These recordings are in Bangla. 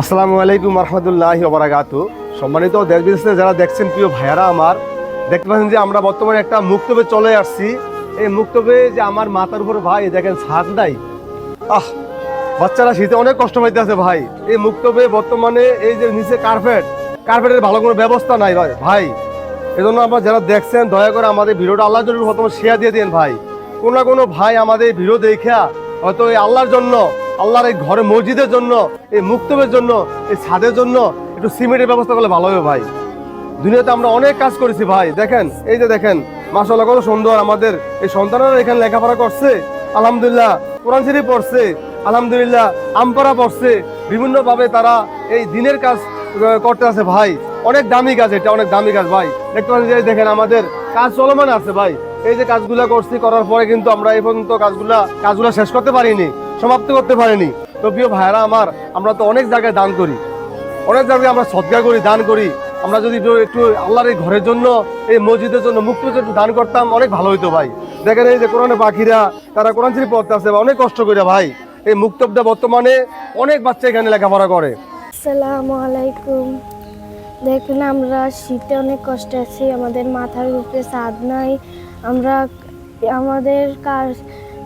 আসসালামু আলাইকুম রহমতুল্লাহ ওবরাকাত। সম্মানিত দেশ বিদেশে যারা দেখছেন, প্রিয় ভাইয়ারা আমার, দেখতে পাচ্ছেন যে আমরা বর্তমানে একটা মুক্তবে চলে আসছি। এই মুক্তবে যে আমার মাথার উপর ভাই দেখেন ছাদ নাই। আহ, বাচ্চারা শীতে অনেক কষ্ট পাইতে আছে ভাই। এই মুক্তবে বর্তমানে এই যে নিচে কার্পেট কার্পেটের ভালো কোনো ব্যবস্থা নাই ভাই ভাই। এজন্য আপনারা যারা দেখছেন, দয়া করে আমাদের ভিডিওটা আল্লাহর জন্য প্রথমে শেয়ার দিয়ে দিন ভাই। কোনো না কোনো ভাই আমাদের ভিডিও দেখা হয়তো এই আল্লাহর জন্য আল্লাহর এই ঘরে মসজিদের জন্য, এই মুক্তবের জন্য, এই ছাদের জন্য একটু সিমেন্টের ব্যবস্থা করলে ভালো হবে ভাই। দুনিয়াতে আমরা অনেক কাজ করেছি ভাই, দেখেন, এই যে দেখেন মাসাল্লাহ কত সুন্দর আমাদের এই সন্তানরা এখানে লেখাপড়া করছে, আলহামদুলিল্লাহ, কোরআন শরীফ পড়ছে, আলহামদুলিল্লাহ আমপারা পড়ছে, বিভিন্নভাবে তারা এই দিনের কাজ করতে আছে ভাই। অনেক দামি কাজ এটা, অনেক দামি কাজ ভাই। দেখতে পাচ্ছি যে দেখেন আমাদের কাজ চলমান আছে ভাই। এই যে কাজগুলা করছি, করার পরে কিন্তু আমরা এই পর্যন্ত কাজগুলা কাজগুলা শেষ করতে পারিনি। সমাপ্ত করতে পারিনি। তো প্রিয় ভাইরা আমার, আমরা তো অনেক জায়গায় দান করি। অনেক জায়গায় আমরা সৎকার করি, দান করি। আমরা যদি একটু আল্লাহর এই ঘরের জন্য, এই মসজিদের জন্য মুক্ত একটু দান করতাম, অনেক ভালো হইতো ভাই। দেখেন এই যে কোরআনে পাখিরা, তারা কোরআন শরীফ পড়তে আসে অনেক কষ্ট করে ভাই। এই মুক্তবটা বর্তমানে অনেক বাচ্চা এখানে লেখাপড়া করে। আসসালামু আলাইকুম। দেখুন আমরা শীতে অনেক কষ্ট আছি, আমাদের মাথার উপরে ছাদ নাই। আমরা আমাদের কার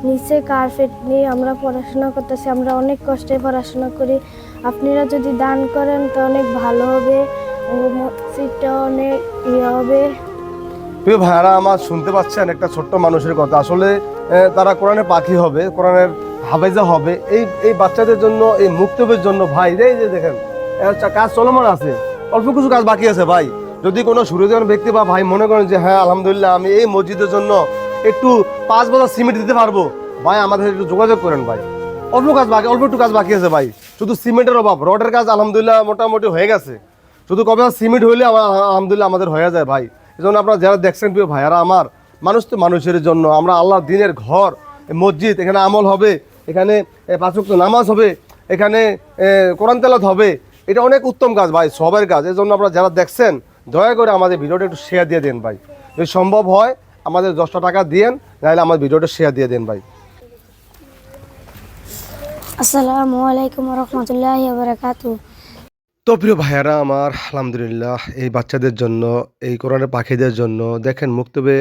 নিচে কার্পেট নিয়ে আমরা পড়াশোনা করতেছি, আমরা অনেক কষ্টে পড়াশোনা করি। আপনারা যদি দান করেন তো অনেক ভালো হবে মসজিদটা অনেক ইয়ে হবে। প্রিয় ভাইয়ারা, আমার শুনতে পাচ্ছেন একটা ছোট্ট মানুষের কথা। আসলে তারা কোরআনের পাখি হবে, কোরআনের হাফেজা হবে। এই এই বাচ্চাদের জন্য, এই মুক্তবের জন্য, ভাই, এই যে দেখেন কাজ চলমান আছে। অল্প কিছু কাজ বাকি আছে, ভাই। যদি কোনো সুরজন ব্যক্তি বা ভাই মনে করেন যে হ্যাঁ আলহামদুলিল্লাহ, আমি এই মসজিদের জন্য একটু পাঁচ বছর সিমেন্ট দিতে পারব। ভাই আমাদের একটু যোগাযোগ করেন ভাই। অল্প কাজ বাকি অল্প একটু কাজ বাকি আছে ভাই। শুধু সিমেন্টের অভাব রডের কাজ আলহামদুলিল্লাহ মোটামুটি হয়ে গেছে। শুধু কবে সিমেন্ট হইলে আমার আলহামদুলিল্লাহ আমাদের হয়ে যায় ভাই। এই জন্য আপনারা যারা দেখছেন প্রিয় ভাইয়ারা আমার মানুষ তো মানুষের জন্য আমরা আল্লাহ দিনের ঘর মসজিদ এখানে আমল হবে এখানে এ, পাঁচ ওয়াক্ত নামাজ হবে এখানে কোরআন তেলাত হবে এটা অনেক উত্তম কাজ ভাই সবের কাজ। এই জন্য আপনারা যারা দেখছেন দয়া করে আমাদের ভিডিওটা একটু শেয়ার দিয়ে দেন ভাই। যদি সম্ভব হয় আমাদের দশটা টাকা দিয়েন নাহলে আমার ভিডিওটা শেয়ার দিয়ে দেন ভাই। আসসালামু আলাইকুম রহমতুল্লাহ বারাকাতু তো প্রিয় ভাইয়ারা আমার আলহামদুলিল্লাহ এই বাচ্চাদের জন্য এই কোরআনের পাখিদের জন্য দেখেন মুক্তবে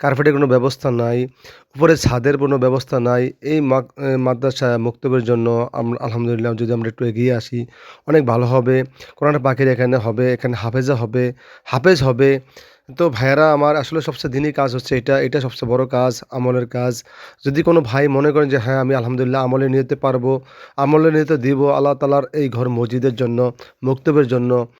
কার্পেটের কোনো ব্যবস্থা নাই উপরে ছাদের কোনো ব্যবস্থা নাই এই মাদ্রাসা মুক্তবের জন্য আমরা আলহামদুলিল্লাহ যদি আমরা একটু এগিয়ে আসি অনেক ভালো হবে কোরআনের পাখির এখানে হবে এখানে হাফেজা হবে হাফেজ হবে তো ভাইয়ারা, আমার আসলে সবচেয়ে দিনই কাজ হচ্ছে এটা এটা সবচেয়ে বড় কাজ, আমলের কাজ। যদি কোনো ভাই মনে করেন যে হ্যাঁ আমি আলহামদুলিল্লাহ আমলে নিতে পারব, আমলে নিতে দিব আল্লাহ তালার এই ঘর মসজিদের জন্য, মুক্তবের জন্য